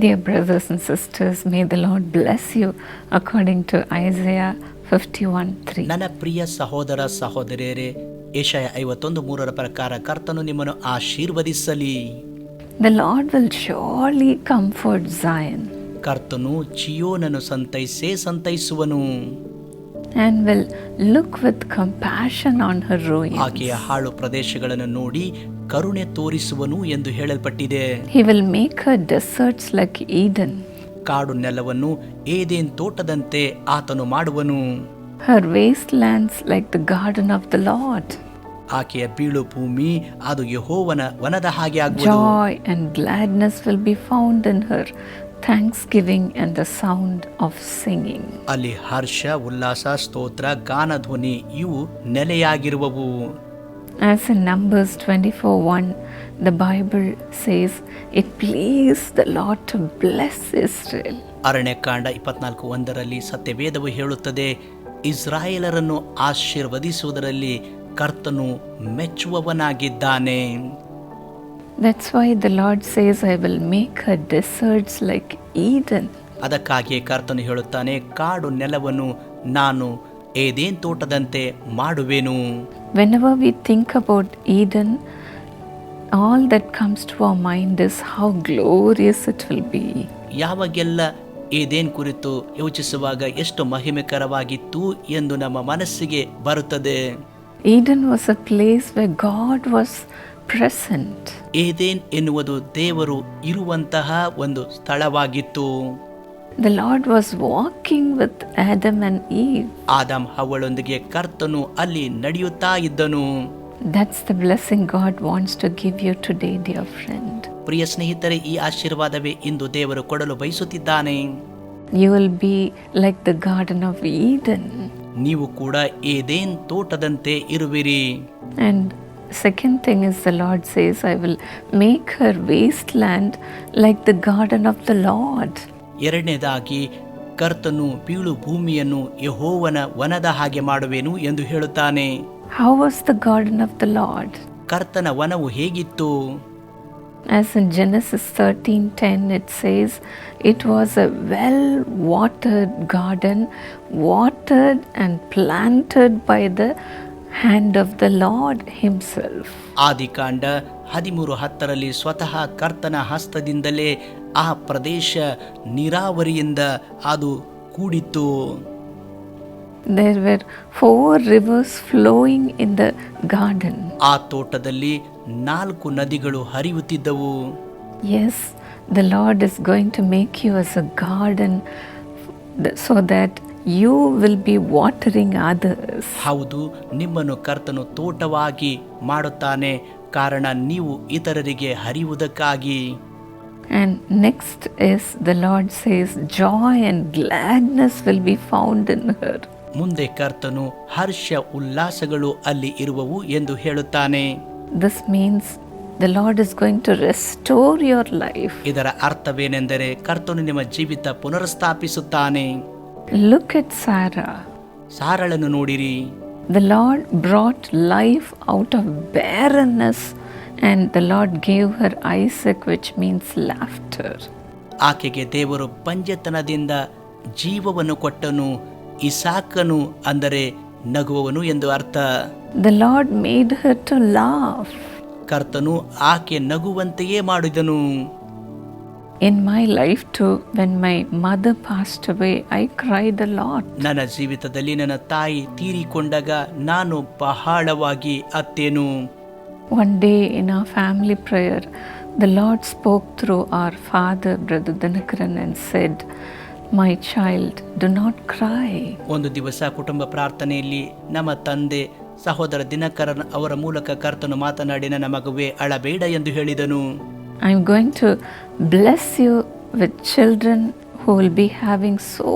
Dear brothers and sisters, may the Lord bless you according to Isaiah 51 3. ನನ್ನ ಪ್ರಿಯ ಸಹೋದರ ಸಹೋದರಿಯರೇ ಏಷಯ ಐವತ್ತೊಂದು ಮೂರರ ಪ್ರಕಾರ ಕರ್ತನು ನಿಮ್ಮನ್ನು ಆಶೀರ್ವದಿಸಲಿ The Lord will surely comfort Zion ಕರ್ತನು ಚಿಯೋನನ್ನು ಸಂತೈಸೇ ಸಂತೈಸುವನು and will look with compassion on her ruins. ಆಕೆಯ ಹಾಳು ಪ್ರದೇಶಗಳನ್ನು ನೋಡಿ ಕರುಣೆ ತೋರಿಸುವನು ಎಂದು ಹೇಳಲ್ಪಟ್ಟಿದೆ He will make her deserts like Eden, ಕಾಡು ನೆಲವನ್ನು ಏದೇನ್ ತೋಟದಂತೆ ಆತನು ಮಾಡುವನು her wastelands like the garden of the Lord. ಆಕೆಯ ಬೀಳು ಭೂಮಿ ಅದು ಯಹೋವನ ವನದ ಹಾಗೆ ಆಗುವುದು Joy and gladness will be found in her, thanksgiving and the sound of singing. ಅಲ್ಲಿ ಹರ್ಷ ಉಲ್ಲಾಸ ಸ್ತೋತ್ರ ಗಾನಧ್ವನಿ ಇವು ನೆಲೆಯಾಗಿರುವವು As in Numbers 24 1, the Bible says, It pleased the Lord to bless Israel. Aranya Kanda ಇಪ್ಪತ್ನಾಲ್ಕು ಒಂದರಲ್ಲಿ ಸತ್ಯವೇದವು ಹೇಳುತ್ತದೆ ಇಸ್ರಾಯೇಲರನ್ನು ಆಶೀರ್ವದಿಸುವುದರಲ್ಲಿ ಕರ್ತನು ಮೆಚ್ಚುವವನಾಗಿದ್ದಾನೆ That's why the Lord says, I will make her deserts like Eden. ಅದಕ್ಕಾಗಿಯೇ ಕರ್ತನು ಹೇಳುತ್ತಾನೆ ಕಾಡು ನೆಲವನ್ನು ನಾನು ಏದೇನ್ ತೋಟದಂತೆ ಮಾಡುವೆನು Whenever we think about Eden, all that comes to our mind is how glorious it will be. ಯಾವಾಗೆಲ್ಲ ಏದೇನ್ ಕುರಿತು ಯೋಚಿಸುವಾಗ ಎಷ್ಟು ಮಹಿಮೆಕರವಾಗಿತ್ತು ಎಂದು ನಮ್ಮ ಮನಸ್ಸಿಗೆ ಬರುತ್ತದೆ Eden was a place where God was present. Eden ಎನ್ನುವುದು ದೇವರು ಇರುವಂತಹ ಒಂದು ಸ್ಥಳವಾಗಿತ್ತು The Lord was walking with Adam and Eve. Adam ಹವಳೊಂದಿಗೆ ಕರ್ತನು ಅಲ್ಲಿ ನಡೆಯುತ್ತಾ ಇದ್ದನು That's the blessing God wants to give you today, dear friend. ಪ್ರಿಯ ಸ್ನೇಹಿತರೆ ಈ ಆಶೀರ್ವಾದವೇ ಇಂದು ದೇವರು ಕೊಡಲು ಬಯಸುತ್ತಿದ್ದಾನೆ You will be like the Garden of Eden. ನೀವು ಕೂಡ ಏದೇನ್ ತೋಟದಂತೆ ಇರುವಿರಿ And second thing is the Lord says, I will make her wasteland like the garden of the Lord. ಎರಡನೇದಾಗಿ ಕರ್ತನು ಪೀಳು ಭೂಮಿಯನ್ನು ಯಹೋವನ ವನದ ಹಾಗೆ ಮಾಡುವೆನು ಎಂದು ಹೇಳುತ್ತಾನೆ was the garden of the Lord? ಕರ್ತನ ವನವು ಹೇಗಿತ್ತು As in Genesis 13:10 it says it was a well watered garden watered and planted by the hand of the Lord himself. ಆದಿಕಾಂಡ ಹದಿಮೂರು ಹತ್ತರಲ್ಲಿ ಸ್ವತಃ ಕರ್ತನ ಹಸ್ತದಿಂದಲೇ ಆ ಪ್ರದೇಶ ನೀರಾವರಿಯಿಂದ ಅದು ಕೂಡಿತ್ತು There were four rivers flowing in the garden. ಆ ತೋಟದಲ್ಲಿ ನಾಲ್ಕು ನದಿಗಳು ಹರಿಯುತ್ತಿದ್ದವು Yes, the Lord is going to make you as a garden so so that you will be watering others. ಹೌದು ನಿಮ್ಮನ್ನು ಕರ್ತನು ತೋಟವಾಗಿ ಮಾಡುತ್ತಾನೆ ಕಾರಣ ನೀವು ಇತರರಿಗೆ ಹರಿಯುವುದಕ್ಕಾಗಿ And next is the Lord says, joy and gladness will be found in her. ಮುಂದೆ ಕರ್ತನು ಹರ್ಷ ಉಲ್ಲಾಸಗಳು ಅಲ್ಲಿ ಇರುವವು ಎಂದು ಹೇಳುತ್ತಾನೆ This means the Lord is going to restore your life. ಇದರ ಅರ್ಥವೇನೆಂದರೆ ಕರ್ತನು ನಿಮ್ಮ ಜೀವಿತ ಪುನರ್ಸ್ಥಾಪಿಸುತ್ತಾನೆ Look at Sarah. ಸಾರಳನ್ನು ನೋಡಿರಿ The Lord brought life out of barrenness, and the Lord gave her Isaac, which means laughter. ಆಕೆಗೆ ದೇವರು ಪಂಜತನದಿಂದ ಜೀವವನ್ನು ಕೊಟ್ಟನು ಇಸಾಕನು ಅಂದರೆ ನಗುವವನು ಎಂದು ಅರ್ಥ The Lord made her to laugh. ಕರ್ತನು ಆಕೆ ನಗುವಂತೆಯೇ ಮಾಡಿದನು In my life, too, when my mother passed away, I cried a lot. ನನ್ನ ಜೀವಿತದಲ್ಲಿ ನನ್ನ ತಾಯಿ ತೀರಿಕೊಂಡಾಗ ನಾನು ಬಹಳವಾಗಿ ಅತ್ತೇನು One day in our family prayer, the Lord spoke through our father, Brother Dhanakaran, and said, My child, do not cry. ಒಂದು ದಿವಸ ಕುಟುಂಬ ಪ್ರಾರ್ಥನೆಯಲ್ಲಿ ನಮ್ಮ ತಂದೆ ಸಹೋದರ ದಿನಕರನ್ ಅವರ ಮೂಲಕ ಕರ್ತನು ಮಾತನಾಡಿ ನನ್ನ ಮಗುವೆ ಅಳಬೇಡ ಎಂದು ಹೇಳಿದನು am going to bless you with children who will be having so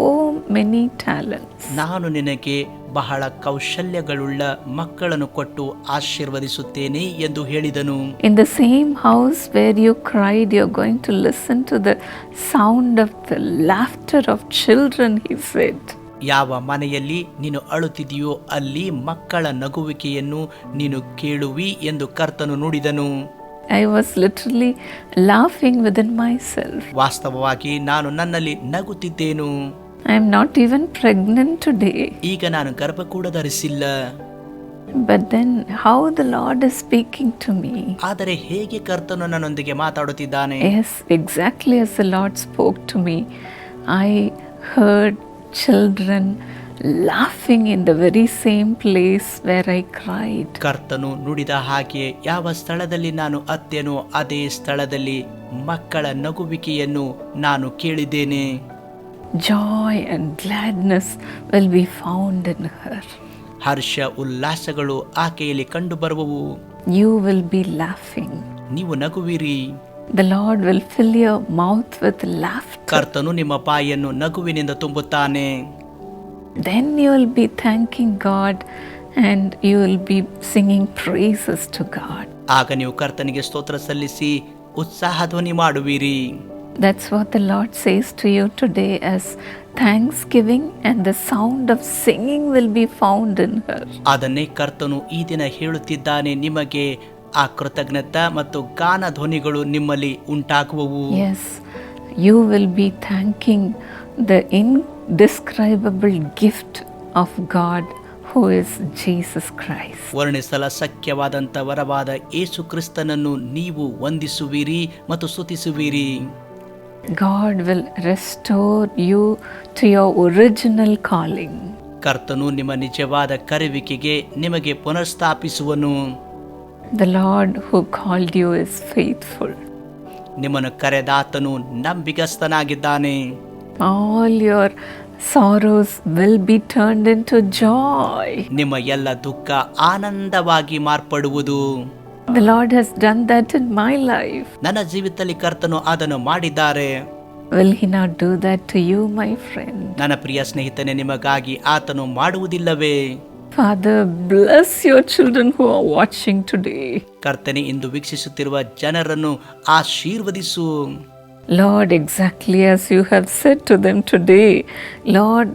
many talents. ನಾನು ನಿನಗೆ ಬಹಳ ಕೌಶಲ್ಯಗಳುಳ್ಳ ಮಕ್ಕಳನ್ನು ಕೊಟ್ಟು ಆಶೀರ್ವದಿಸುತ್ತೇನೆ ಎಂದು ಹೇಳಿದನು. In the same house where you cried you going to listen to the sound of the laughter of children he said ಯಾವ ಮನೆಯಲ್ಲಿ ನೀನು ಅಳುತ್ತಿದೆಯೋ ಅಲ್ಲಿ ಮಕ್ಕಳ ನಗುವಿಕೆಯನ್ನು ನೀನು ಕೇಳುವಿ ಎಂದು ಕರ್ತನು ನುಡಿದನು. Literally laughing literally in myself ವಾಸ್ತವವಾಗಿ ನಾನು ನನ್ನಲ್ಲಿ ನಗುತ್ತಿದ್ದೇನು? I am not even pregnant today. ಈಗ ನಾನು ಗರ್ಭ ಕೂಡ ಧರಿಸಿಲ್ಲ But then, how the Lord is speaking to me. ಆದರೆ ಹೇಗೆ ಕರ್ತನು ನನ್ನೊಂದಿಗೆ ಮಾತಾಡುತ್ತಿದ್ದಾನೆ Yes, exactly as the Lord spoke to me. I heard children laughing in the very same place where I cried. ಕರ್ತನು ನುಡಿದ ಹಾಗೆ ಯಾವ ಸ್ಥಳದಲ್ಲಿ ನಾನು ಅತ್ತೇನೋ ಅದೇ ಸ್ಥಳದಲ್ಲಿ ಮಕ್ಕಳ ನಗುವಿಕೆಯನ್ನು ನಾನು ಕೇಳಿದ್ದೇನೆ Joy and gladness will be found in her ಹರ್ಷ ಉಲ್ಲಾಸಗಳು ಆಕೆಯಲ್ಲಿ ಕಂಡುಬರುವವು ಯು ವಿಲ್ ಬಿ ಲಾಫಿಂಗ್ ನೀವು ನಗುವಿರಿ. The Lord will fill your mouth with laughter. ಕರ್ತನು ನಿಮ್ಮ ಬಾಯಿಯನ್ನು ನಗುವಿನಿಂದ ತುಂಬುತ್ತಾನೆ. Then you will be thanking God and you will be singing praises to God. ಆಗ ನೀವು ಕರ್ತನಿಗೆ ಸ್ತೋತ್ರ ಸಲ್ಲಿಸಿ ಉತ್ಸಾಹ ಧ್ವನಿ ಮಾಡುವಿರಿ. That's what the Lord says to you today as thanksgiving and the sound of singing will be found in her. ಅದನ್ನೇ ಕರ್ತನು ಈ ದಿನ ಹೇಳುತ್ತಿದ್ದಾನೆ ನಿಮಗೆ ಆ ಕೃತಜ್ಞತ ಮತ್ತು ಗಾನ ಧ್ವನಿಗಳು ನಿಮ್ಮಲ್ಲಿ ಉಂಟಾಗುವವು Yes, you will be thanking the indescribable gift of God who is Jesus Christ. ವರ್ಣಿಸಲ ಸಖ್ಯವಾದಂಥ ವರವಾದ ಏಸು ಕ್ರಿಸ್ತನನ್ನು ನೀವು ವಂದಿಸುವಿರಿ ಮತ್ತು ಸ್ತುತಿಸುವಿರಿ God will restore you to your original calling. ಕರ್ತನು ನಿಮ್ಮ ನಿಜವಾದ ಕರೆವಿಕೆಗೆ ನಿಮಗೆ ಪುನರ್ಸ್ಥಾಪಿಸುವನು The Lord who called you is faithful. ನಿಮ್ಮನ್ನು ಕರೆದಾತನು ನಂಬಿಗಸ್ತನಾಗಿದ್ದಾನೆ All your sorrows will be turned into joy. ನಿಮ್ಮ ಎಲ್ಲ ದುಃಖ ಆನಂದವಾಗಿ ಮಾರ್ಪಡುವುದು The Lord has done that in my life. ನನ್ನ ಜೀವಿತದಲ್ಲಿ ಕರ್ತನು ಅದನ್ನು ಮಾಡಿದ್ದಾರೆ Will He not do that to you, my friend? ನನ್ನ ಪ್ರಿಯ ಸ್ನೇಹಿತನೆ ನಿಮಗಾಗಿ ಆತನು ಮಾಡುವುದಿಲ್ಲವೇ Father, bless your children who are watching today. ಕರ್ತನೆ ಇಂದು ವೀಕ್ಷಿಸುತ್ತಿರುವ ಜನರನ್ನು ಆಶೀರ್ವದಿಸು Lord, exactly as you have said to them today, Lord,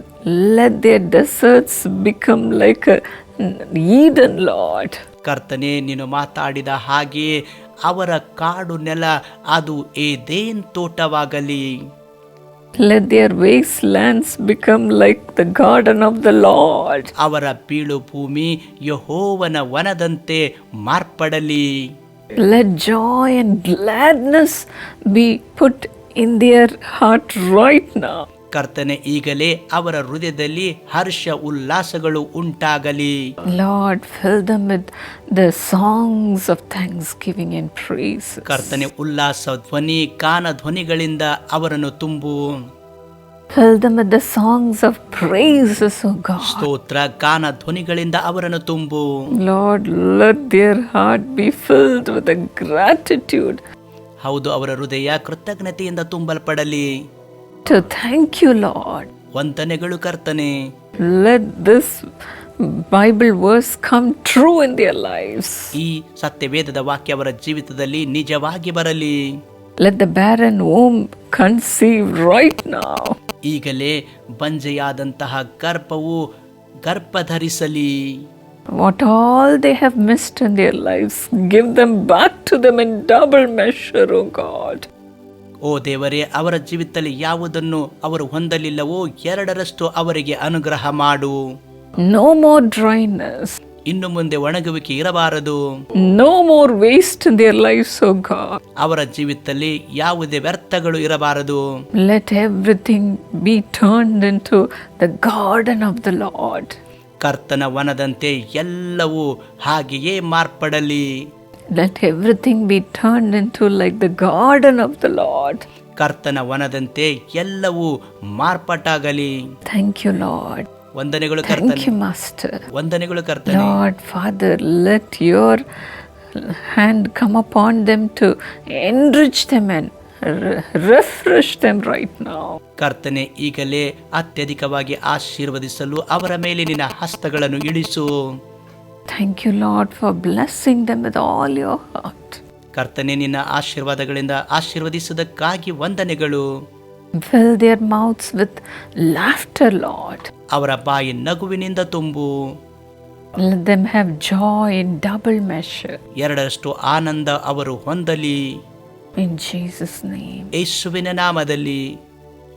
let their deserts become like a Eden, Lord. ಕರ್ತನೆ ನೀನು ಮಾತಾಡಿದ ಹಾಗೆ ಅವರ ಕಾಡು ನೆಲ ಅದು Eden ತೋಟವಾಗಲಿ Let their wastelands become like the garden of the Lord. ಅವರ ಬೀಳು ಭೂಮಿ ಯಹೋವನ ವನದಂತೆ ಮಾರ್ಪಡಲಿ Let joy and gladness be put in their heart right now. ಕರ್ತನೆ ಈಗಲೇ ಅವರ ಹೃದಯದಲ್ಲಿ ಹರ್ಷ ಉಲ್ಲಾಸಗಳು ಉಂಟಾಗಲಿ. Lord fill them with the songs of thanksgiving and praise. ಕರ್ತನೆ ಉಲ್ಲಾಸ ಧ್ವನಿ ಕಾನ ಧ್ವನಿಗಳಿಂದ ಅವರನ್ನು ತುಂಬು. Fill them with the songs of praises, O God. ಸ್ತೋತ್ರ ಗಾನ ಧ್ವನಿಗಳಿಂದ ಅವರನ್ನು ತುಂಬು. Lord, let their heart be filled with a gratitude. ಹೌದು ಅವರ ಹೃದಯ ಕೃತಜ್ಞತೆಯಿಂದ ತುಂಬಲ್ಪಡಲಿ. to thank you, Lord. ವಂದನೆಗಳು ಕರ್ತನೆ Let this Bible verse come true in their lives. ಈ ಸತ್ಯವೇದದ ವಾಕ್ಯ ಅವರ ಜೀವಿತದಲ್ಲಿ ನಿಜವಾಗಿ ಬರಲಿ Let the barren womb conceive right now. ಈಗಲೇ ಬಂಜೆಯಾದಂತಹ ಗರ್ಭವು ಗರ್ಭಧರಿಸಲಿ What all they have missed in their lives, give them back to them in double measure, O God. ಓ ದೇವರೇ ಅವರ ಜೀವಿತದಲ್ಲಿ ಯಾವುದನ್ನು ಅವರು ಹೊಂದಲಿಲ್ಲವೋ ಎರಡರಷ್ಟು ಅವರಿಗೆ ಅನುಗ್ರಹ ಮಾಡು. ನೋ ಮೋರ್ ಡ್ರೈನೆಸ್ ಇನ್ನು ಮುಂದೆ ಒಣಗುವಿಕೆ ಇರಬಾರದು. No more waste their life so God. ಅವರ ಜೀವಿತದಲ್ಲಿ ಯಾವುದೇ ವ್ಯರ್ಥಗಳು ಇರಬಾರದು. Let everything be turned to the garden of the Lord ಕರ್ತನ ವನದಂತೆ ಎಲ್ಲವೂ ಹಾಗೆಯೇ ಮಾರ್ಪಡಲಿ. Let everything be turn into like the garden of the Lord ಕರ್ತನ ವನದಂತೆ ಎಲ್ಲವೂ ಮಾರ್ಪಾಟಾಗಲಿ. ಥ್ಯಾಂಕ್ ಯು ಲಾರ್ಡ್ ವಂದನೆಗಳು ಕರ್ತನೆ. ಮಾಸ್ಟರ್ ವಂದನೆಗಳು ಕರ್ತನೆ. Lord father let your hand come up on them to enrich them man refresh them right now ಕರ್ತನೆ ಈಗಲೇ ಅತ್ಯಧಿಕವಾಗಿ ಆಶೀರ್ವದಿಸಲು ಅವರ ಮೇಲೆ ನಿನ್ನ ಹಸ್ತಗಳನ್ನು ಇಳಿಸು. Thank you Lord for blessing them with all your heart ಕರ್ತನೆ ನಿನ್ನ ಆಶೀರ್ವಾದಗಳಿಂದ ಆಶೀರ್ವದಿಸುವುದಕ್ಕಾಗಿ ವಂದನೆಗಳು. Fill their mouths with laughter Lord ಅವರ ಬಾಯಿ ನಗುವಿನಿಂದ ತುಂಬು. Let them have joy in double measure. ಎರಡರಷ್ಟು ಆನಂದ ಅವರು ಹೊಂದಲಿ. In Jesus' name. ಯೇಸುವಿನ ನಾಮದಲ್ಲಿ.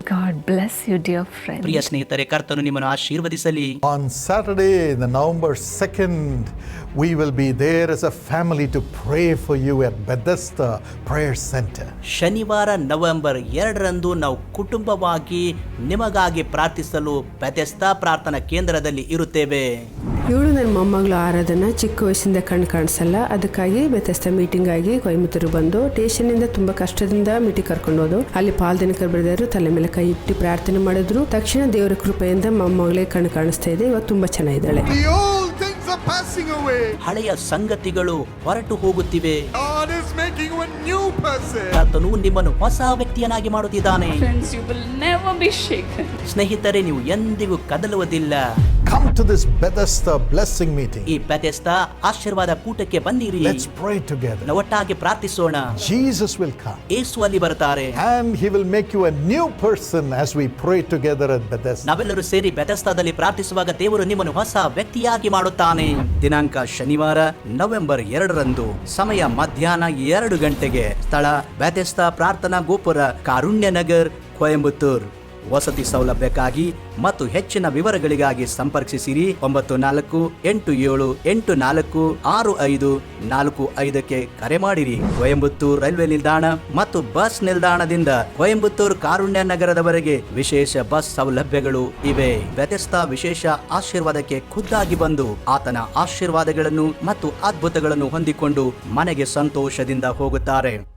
God bless you, dear friend. ಪ್ರಿಯ ಸ್ನೇಹಿತರೆ ಕರ್ತನು ನಿಮ್ಮನ್ನು ಆಶೀರ್ವದಿಸಲಿ On Saturday, the November 2nd, we will be there as a family to pray for you at Bethesda Prayer Center. ಶನಿವಾರ November ಎರಡರಂದು ನಾವು ಕುಟುಂಬವಾಗಿ ನಿಮಗಾಗಿ ಪ್ರಾರ್ಥಿಸಲು ಬೆತೆಸ್ತಾ ಪ್ರಾರ್ಥನಾ ಕೇಂದ್ರದಲ್ಲಿ ಇರುತ್ತೇವೆ ಇವಳು ನನ್ನ ಮೊಮ್ಮಗಳು ಆರಾಧನಾ ಚಿಕ್ಕ ವಯಸ್ಸಿಂದ ಕಣ್ಣು ಕಾಣಿಸಲ್ಲ. ಅದಕ್ಕಾಗಿ ಬೆತ್ತಸ್ತ ಮೀಟಿಂಗ್ ಆಗಿ ಕೊಯಮತ್ತೂರು ಬಂದು ಇಂದ ತುಂಬ ಕಷ್ಟದಿಂದ ಮೀಟಿಂಗ್ ಕರ್ಕೊಂಡು ಹೋದು ಅಲ್ಲಿ ಪಾಲ್ದಿನಕರ್ ಬೆಳೆದರು ತಲೆ ಮೇಲೆ ಕೈ ಇಟ್ಟು ಪ್ರಾರ್ಥನೆ ಮಾಡಿದ್ರು. ತಕ್ಷಣ ದೇವರ ಕೃಪೆಯಿಂದ ಮೊಮ್ಮಗಳೇ ಕಣ್ಣು ಕಾಣಿಸ್ತಾ ಇದೆ. ಇವತ್ತು ತುಂಬ ಚೆನ್ನಾಗಿದ್ದಾಳೆ. ಹಳೆಯ ಸಂಗತಿಗಳು ಹೊರಟು ಹೋಗುತ್ತಿವೆ. ಆತನು ನಿಮ್ಮನ್ನು ಹೊಸ ವ್ಯಕ್ತಿಯನ್ನಾಗಿ ಮಾಡುತ್ತಿದ್ದಾನೆ. ಸ್ನೇಹಿತರೆ ನೀವು ಎಂದಿಗೂ ಕದಲುವುದಿಲ್ಲ. Come to this Bethesda blessing meeting. ಈ ಬೆತೆಸ್ತಾ ಆಶೀರ್ವಾದ ಕೂಟಕ್ಕೆ ಬಂದಿರಿ Let's pray together. ನಾವು ಒಟ್ಟಾಗಿ ಪ್ರಾರ್ಥಿಸೋಣ. Jesus will come. ಯೇಸು ಅಲ್ಲಿ ಬರ್ತಾರೆ and he will make you a new person as we pray together at Bethesda. ನಾವೆಲ್ಲರೂ ಸೇರಿ ಬೆತಸ್ತಾದಲ್ಲಿ ಪ್ರಾರ್ಥಿಸುವಾಗ ದೇವರು ನಿಮ್ಮನ್ನು ಹೊಸ ವ್ಯಕ್ತಿಯಾಗಿ ಮಾಡುತ್ತಾನೆ. ದಿನಾಂಕ ಶನಿವಾರ ನವೆಂಬರ್ ಎರಡರಂದು ಸಮಯ ಮಧ್ಯಾಹ್ನ ಎರಡು ಗಂಟೆಗೆ. ಸ್ಥಳ ಬೆತೆಸ್ತಾ ಪ್ರಾರ್ಥನಾ ಗೋಪುರ ಕಾರುಣ್ಯ ನಗರ್ ಕೊಯಂಬತ್ತೂರ್. ವಸತಿ ಸೌಲಭ್ಯಕ್ಕಾಗಿ ಮತ್ತು ಹೆಚ್ಚಿನ ವಿವರಗಳಿಗಾಗಿ ಸಂಪರ್ಕಿಸಿರಿ. ಒಂಬತ್ತು ನಾಲ್ಕು, ಎಂಟು ಏಳು, ಎಂಟು ನಾಲ್ಕು, ಆರು ಐದು, ನಾಲ್ಕು ಐದಕ್ಕೆ ಕರೆ ಮಾಡಿರಿ. ಕೊಯಂಬತ್ತೂರು ರೈಲ್ವೆ ನಿಲ್ದಾಣ ಮತ್ತು ಬಸ್ ನಿಲ್ದಾಣದಿಂದ ಕೊಯಂಬತ್ತೂರು ಕಾರುಣ್ಯ ನಗರದವರೆಗೆ ವಿಶೇಷ ಬಸ್ ಸೌಲಭ್ಯಗಳು ಇವೆ. ವ್ಯತ್ಯಸ್ತ ವಿಶೇಷ ಆಶೀರ್ವಾದಕ್ಕೆ ಖುದ್ದಾಗಿ ಬಂದು ಆತನ ಆಶೀರ್ವಾದಗಳನ್ನು ಮತ್ತು ಅದ್ಭುತಗಳನ್ನು ಹೊಂದಿಕೊಂಡು ಮನೆಗೆ ಸಂತೋಷದಿಂದ ಹೋಗುತ್ತಾರೆ.